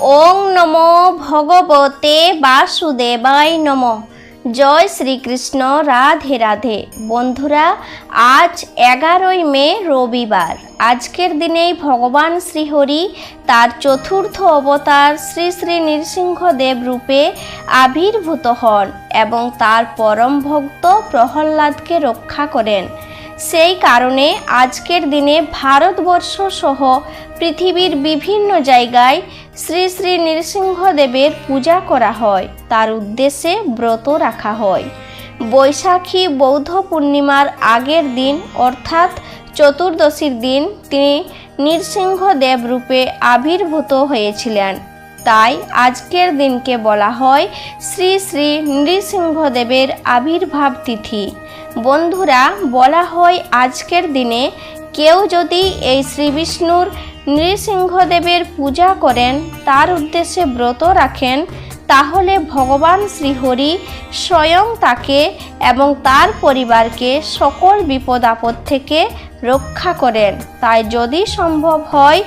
ওং নমো ভগবতে বাসুদেবায় নম। জয় শ্রীকৃষ্ণ, রাধে রাধে। বন্ধুরা, আজ এগারোই মে, রবিবার। আজকের দিনেই ভগবান শ্রীহরি তার চতুর্থ অবতার শ্রী শ্রী নৃসিংহদেব রূপে আবির্ভূত হন এবং তার পরম ভক্ত প্রহ্লাদকে রক্ষা করেন। সেই কারণে আজকের দিনে ভারতবর্ষ সহ পৃথিবীর বিভিন্ন জায়গায় শ্রী শ্রী নৃসিংহদেবের পূজা করা হয়। তার উদ্দেশ্যে ব্রত রাখা হয়। বৈশাখী বৌদ্ধ পূর্ণিমার আগের দিন, অর্থাৎ চতুর্দশীর দিন, তিনি নৃসিংহদেব রূপে আবির্ভূত হয়েছিলেন। তাই আজকের দিনকে বলা হয় শ্রী শ্রী নৃসিংহদেবের আবির্ভাব তিথি। বন্ধুরা, বলা হয় আজকের দিনে কেউ যদি এই শ্রী বিষ্ণুর নৃসিংহদেবের পূজা করেন, তার উদ্দেশ্যে ব্রত রাখেন তাহলে ভগবান শ্রীহরি স্বয়ং তাকে এবং তার পরিবারকে সকল বিপদ আপদ থেকে রক্ষা করেন। তাই যদি সম্ভব হয়,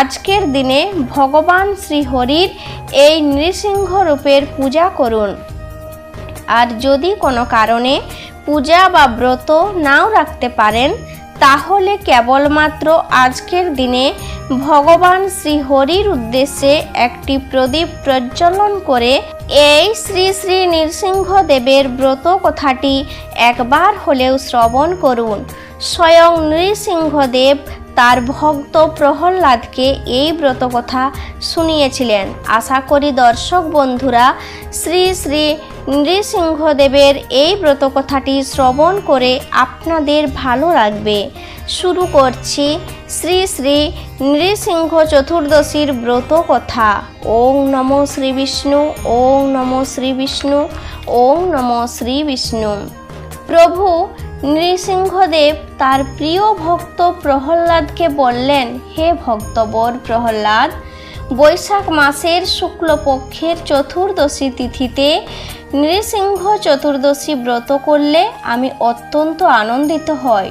আজকের দিনে ভগবান শ্রীহরির এই নৃসিংহ রূপের পূজা করুন। আর যদি কোনো কারণে পূজা বা ব্রত নাও রাখতে পারেন তাহলে কেবলমাত্র আজকের দিনে ভগবান শ্রীহরির উদ্দেশ্যে একটি প্রদীপ প্রজ্বলন করে এই শ্রী শ্রী নৃসিংহদেবের ব্রত কথাটি একবার হলেও শ্রবণ করুন। স্বয়ং নৃসিংহদেব তার ভক্ত প্রহ্লাদকে এই ব্রত কথা শুনিয়েছিলেন। আশা করি দর্শক বন্ধুরা, শ্রী শ্রী নৃসিংহদেবের এই ব্রত কথাটি শ্রবণ করে আপনাদের ভালো লাগবে। শুরু করছি শ্রী শ্রী নৃসিংহ চতুর্দশীর ব্রত কথা ওং নম শ্রী বিষ্ণু, ওং নম শ্রী বিষ্ণু, ওং নম শ্রী বিষ্ণু। প্রভু নৃসিংহদেব তার প্রিয় ভক্ত প্রহ্লাদকে বললেন, হে ভক্তবর প্রহ্লাদ, বৈশাখ মাসের শুক্লপক্ষের চতুর্দশী তিথিতে নৃসিংহ চতুর্দশী ব্রত করলে আমি অত্যন্ত আনন্দিত হই।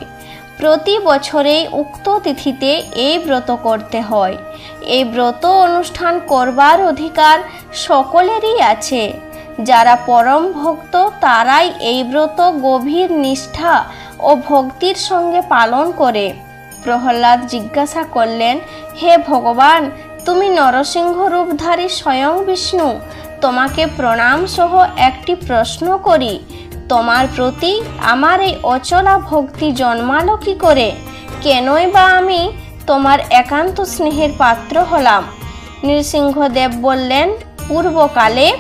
প্রতি বছরে উক্ত তিথিতে এই ব্রত করতে হয়। এই ব্রত অনুষ্ঠান করবার অধিকার সকলেরই আছে। যারা পরম ভক্ত, তারাই এই ব্রত গভীর নিষ্ঠা ও ভক্তির সঙ্গে পালন করে। প্রহ্লাদ জিজ্ঞাসা করলেন, হে ভগবান, তুমি নরসিংহ রূপধারী স্বয়ং বিষ্ণু, তোমাকে প্রণাম সহ একটি প্রশ্ন করি। তোমার প্রতি আমার এই অচলা ভক্তি জন্মালো কি করে? কেনই বা আমি তোমার একান্ত স্নেহের পাত্র হলাম। নৃসিংহদেব বললেন, পূর্বকালে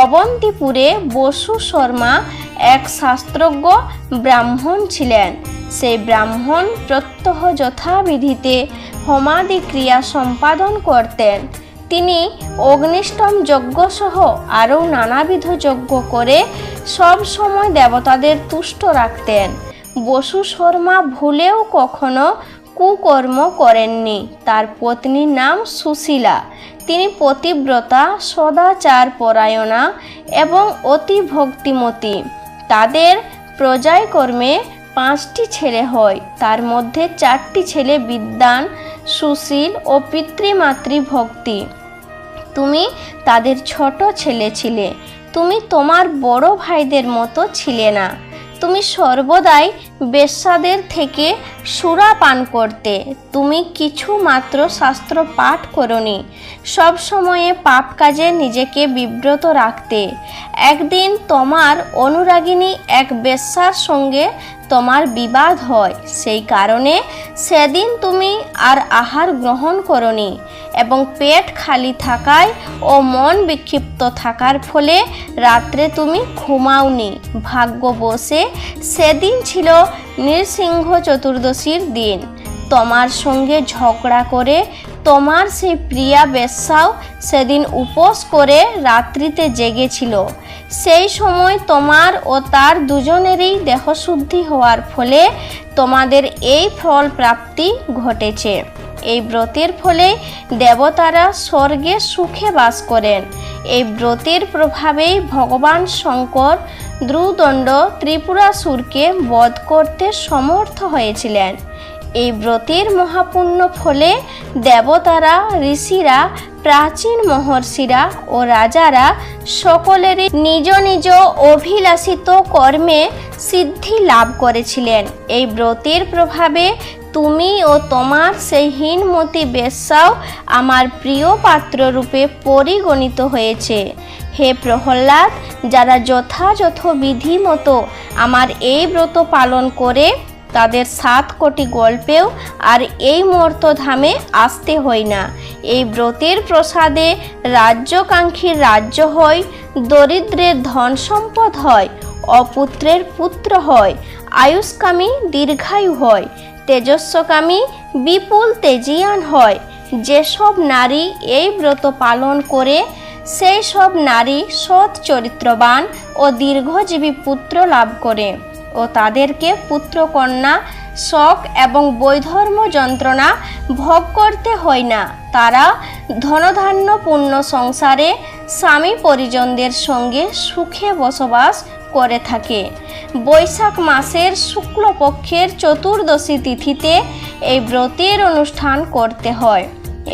অবন্তিপুরে বসু শর্মা এক শাস্ত্রজ্ঞ ব্রাহ্মণ ছিলেন। সেই ব্রাহ্মণ প্রত্যহ যথাবিধিতে হোমাদি ক্রিয়া সম্পাদন করতেন। তিনি অগ্নিষ্টম যজ্ঞসহ আরও নানাবিধ যজ্ঞ করে সব সময় দেবতাদের তুষ্ট রাখতেন। বসু শর্মা ভুলেও কখনো কুকর্ম করেননি। তার পত্নীর নাম সুশীলা। তিনি পতিব্রতা, সদাচার পরায়ণা এবং অতি ভক্তিমতী। তাদের প্রজায় কর্মে পাঁচটি ছেলে হয়। তার মধ্যে চারটি ছেলে বিদ্যান সুশীল ও পিতৃমাতৃ ভক্তি তুমি তাদের ছোট ছেলে ছিলে। তুমি তোমার বড় ভাইদের মতো ছিলে না। তুমি সর্বদাই বেশ্যাদের থেকে সুরা পান করতে। তুমি কিছু মাত্র শাস্ত্র পাঠ করনি। সব সময়ে পাপ কাজে নিজেকে বিব্রত রাখতে। একদিন তোমার অনুরাগিনী এক বেশ্যার সঙ্গে তোমার বিবাদ হয়। সেই কারণে সেদিন তুমি আর আহার গ্রহণ করনি এবং পেট খালি থাকায় ও মন বিক্ষিপ্ত থাকার ফলে রাত্রে তুমি ঘুমাওনি। ভাগ্য বসে সেদিন ছিল নৃসিংহ চতুর্দশীর দিন। তোমার সঙ্গে ঝগড়া করে তোমার সেই প্রিয়া বেশ্যাও সেদিন উপোস করে রাত্রিতে জেগেছিল। সেই সময় তোমার ও তার দুজনেরই দেহশুদ্ধি হওয়ার ফলে তোমাদের এই ফল প্রাপ্তি ঘটেছে। এই ব্রতের ফলে দেবতারা স্বর্গে সুখে বাস করেন। এই ব্রতের প্রভাবেই ভগবান শঙ্কর দ্রুদণ্ড ত্রিপুরাসুরকে বধ করতে সমর্থ হয়েছিলেন। এই ব্রতের মহাপুণ্য ফলে দেবতারা, ঋষিরা, প্রাচীন মহর্ষিরা ও রাজারা সকলেরই নিজ নিজ অভিলাষিত কর্মে সিদ্ধি লাভ করেছিলেন। এই ব্রতের প্রভাবে তুমি ও তোমার সেই হীনমতি বেশ্যাও আমার প্রিয় পাত্ররূপে পরিগণিত হয়েছে। হে প্রহ্লাদ, যারা যথাযথ বিধি মতো আমার এই ব্রত পালন করে, তাদের সাত কোটি গল্পেও আর এই মর্তধামে আসতে হয় না। এই ব্রতের প্রসাদে রাজ্যকাঙ্ক্ষীর রাজ্য হয়, দরিদ্রের ধন সম্পদ হয়, অপুত্রের পুত্র হয়, আয়ুষ্কামী দীর্ঘায়ু হয়, তেজস্বকামী বিপুল তেজিয়ান হয়। যেসব নারী এই ব্রত পালন করে সেই সব নারী সৎ চরিত্রবান ও দীর্ঘজীবী পুত্র লাভ করে ও তাদেরকে পুত্রকন্যা, শখ এবং বৈধর্ম যন্ত্রণা ভোগ করতে হয় না। তারা ধনধান্য পূর্ণ সংসারে স্বামী পরিজনদের সঙ্গে সুখে বসবাস করে থাকে। বৈশাখ মাসের শুক্লপক্ষের চতুর্দশী তিথিতে এই ব্রতের অনুষ্ঠান করতে হয়।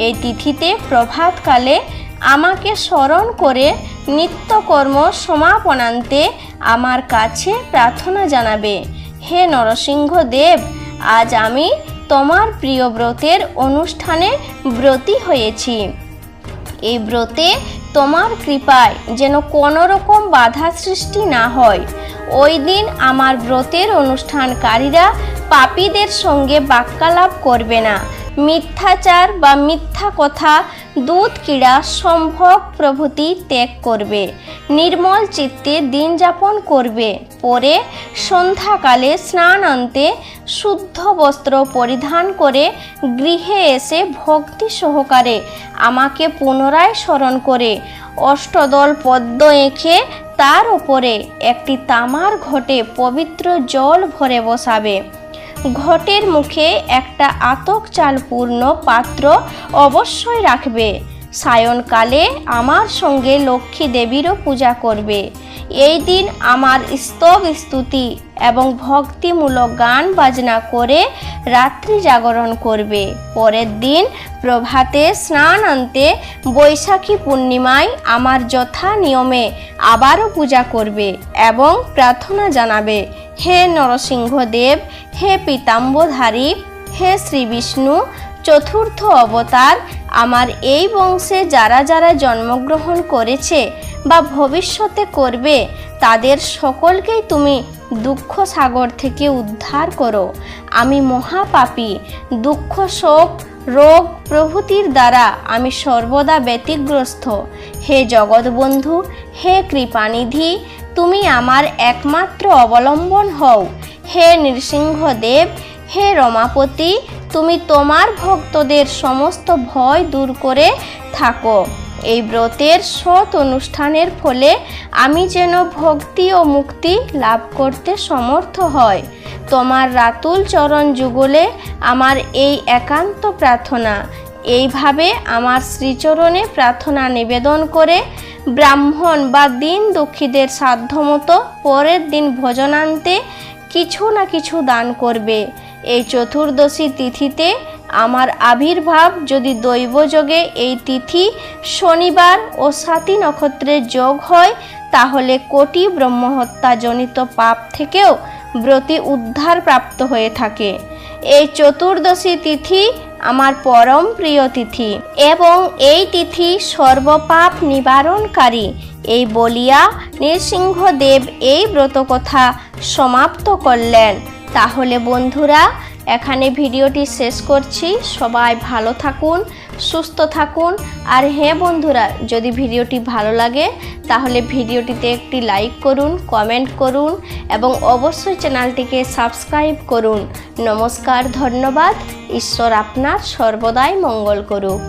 এই তিথিতে প্রভাতকালে আমাকে স্মরণ করে নিত্যকর্ম সমাপনান্তে আমার কাছে প্রার্থনা জানাবে। হে নরসিংহ দেব, আজ আমি তোমার প্রিয় ব্রতের অনুষ্ঠানে ব্রতী হয়েছি। এই ব্রতে তোমার কৃপায় যেন কোনো রকম বাধা সৃষ্টি না হয়। ওই দিন আমার ব্রতের অনুষ্ঠানকারীরা পাপীদের সঙ্গে বাক্যালাপ করবে না। মিথ্যাচার বা মিথ্যা কথা দুধ ক্রীড়া সম্ভব প্রভৃতি ত্যাগ করবে। নির্মল চিত্তে দিন যাপন করবে। পরে সন্ধ্যাকালে স্নান অন্তে শুদ্ধ বস্ত্র পরিধান করে গৃহে এসে ভক্তি সহকারে আমাকে পুনরায় স্মরণ করে। অষ্টদল পদ্ম এঁকে তার উপরে একটি তামার ঘটে পবিত্র জল ভরে বসাবে। ঘটের মুখে একটা আতক চাল পূর্ণ পাত্র অবশ্যই রাখবে। সায়নকালে আমার সঙ্গে লক্ষ্মী দেবীরও পূজা করবে। এই দিন আমার স্তব স্তুতি এবং ভক্তিমূলক গান বাজনা করে রাত্রি জাগরণ করবে। পরের দিন প্রভাতে স্নান আনতে বৈশাখী পূর্ণিমায় আমার যথা নিয়মে আবারও পূজা করবে এবং প্রার্থনা জানাবে। হে নরসিংহদেব, হে পীতাম্বধারী হে শ্রী বিষ্ণু চতুর্থ অবতার, আমার এই বংশে যারা যারা জন্মগ্রহণ করেছে বা ভবিষ্যতে করবে, তাদের সকলকেই তুমি দুঃখ সাগর থেকে উদ্ধার করো। আমি মহাপাপী দুঃখ শোক রোগ প্রভৃতির দ্বারা আমি সর্বদা ব্যতিগ্রস্ত। হে জগৎবন্ধু, হে কৃপানিধি তুমি আমার একমাত্র অবলম্বন হও। হে নৃসিংহদেব, হে রমাপতি, তুমি তোমার ভক্তদের সমস্ত ভয় দূর করে থাকো। এই ব্রতের সৎ অনুষ্ঠানের ফলে আমি যেন ভক্তি ও মুক্তি লাভ করতে সমর্থ হয়। তোমার রাতুল চরণ যুগলে আমার এই একান্ত প্রার্থনা। এইভাবে আমার শ্রীচরণে প্রার্থনা নিবেদন করে ব্রাহ্মণ বা দিন দুঃখীদের সাধ্যমতো পরের দিন ভোজনান্তে কিছু না কিছু দান করবে। এই চতুর্দশী তিথিতে আমার আবির্ভাব যদি দৈবযোগে এই তিথি শনিবার ও সাতী নক্ষত্রের যোগ হয়, তাহলে কোটি ব্রহ্মহত্যাজনিত পাপ থেকেও ব্রতি উদ্ধার প্রাপ্ত হয়ে থাকে। এই চতুর্দশী তিথি আমার পরম প্রিয় তিথি। এবং এই তিথি সর্বপাপ নিবারণকারী। এই বলিয়া নৃসিংহদেব এই ব্রতকথা সমাপ্ত করলেন। তাহলে বন্ধুরা এখানে ভিডিওটি শেষ করছি। সবাই ভালো থাকুন, সুস্থ থাকুন। আর হ্যাঁ বন্ধুরা, যদি ভিডিওটি ভালো লাগে, তাহলে ভিডিওটিতে একটি লাইক করুন, কমেন্ট করুন এবং অবশ্যই চ্যানেলটিকে সাবস্ক্রাইব করুন। নমস্কার, ধন্যবাদ। ঈশ্বর আপনার সর্বদাই মঙ্গল করুক।